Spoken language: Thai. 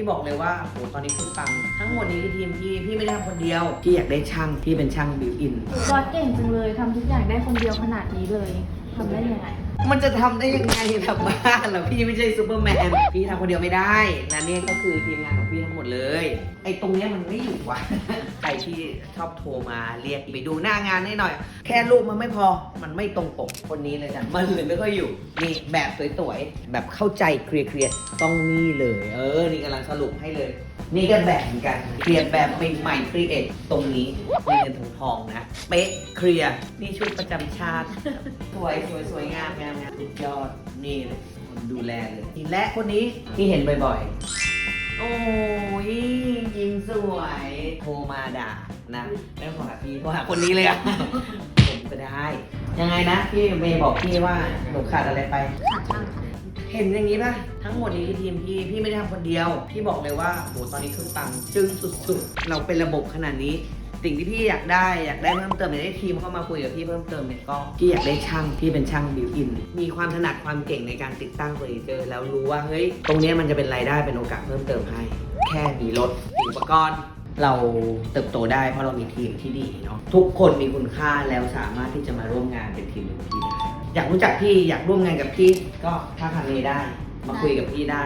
พี่บอกเลยว่าโหตอนนี้คือปัง ทั้งหมดนี้คือทีมพี่ พี่ไม่ได้ทำคนเดียว พี่อยากได้ช่าง พี่เป็นช่างบิวอิน บอสเก่งจังเลยทำทุกอย่างได้คนเดียวขนาดนี้เลย ทำได้ยังไง มันจะทำได้ยังไงทำบ้านเหรอพี่ไม่ใช่ซูเปอร์แมน พี่ทำคนเดียวไม่ได้และนี่ก็คือทีมงานของพี่ทั้งหมดเลย ไอ้ตรงเนี้ยมันไม่อยู่ว่ะ ใครที่ชอบโทรมาเรียกไปดูหน้างานให้หน่อย แค่รูปมันไม่พอ มันไม่ตรงปกคนนี้เลยจ้ะมันเลยไม่ค่อยอยู่นี่แบบสวยๆแบบเข้าใจเคลียร์ๆต้องนี่เลย เออ นี่กำลังสรุปให้เลย นี่ก็แบบเหมือนกันเคลียร์แบบใหม่ๆครีเอทตรงนี้มีเงินทองทองนะ เป๊ะเคลียร์นี่ชุดประจำชาติ สวยสวยสวยงามงามงามสุดยอดนี่เลยคนดูแลเลยและคนนี้ที่เห็นบ่อยๆ โอ้ยยิงสวยโทรมาด่านะแล้วโทรหาพี่โทรหาคนนี้เลยอะ ผมก็ได้ ยังไงนะพี่เมย์บอกพี่ว่าหนูขาดอะไรไป ขาช่าง เห็นอย่างนี้ป่ะ ทั้งหมดนี้คือทีมพี่ พี่ไม่ได้ทำคนเดียว พี่บอกเลยว่าโหตอนนี้คือปังจึ้งสุดๆ เราเป็นระบบขนาดนี้ สิ่งที่พี่อยากได้อยากได้เพิ่มเติมอยากได้ทีมเข้ามาคุยกับพี่เพิ่มเติมเนี่ยก็พี่อยากได้ช่างพี่เป็นช่างบิวอิน มีความถนัดความเก่งในการติดตั้งเฟอร์นิเจอร์แล้วรู้ว่าเฮ้ยตรงเนี้ยมันจะเป็นรายได้เป็นโอกาสเพิ่มเติมให้ แค่มีรถมีอุปกรณ์เราเติบโตได้เพราะเรามีทีมที่ดีเนาะทุกคนมีคุณค่าแล้วสามารถที่จะมาร่วมงานเป็นทีมหนึ่งที่ อยากรู้จักพี่อยากร่วมงานกับพี่ก็ทักทางเลได้ มาคุยกับพี่ได้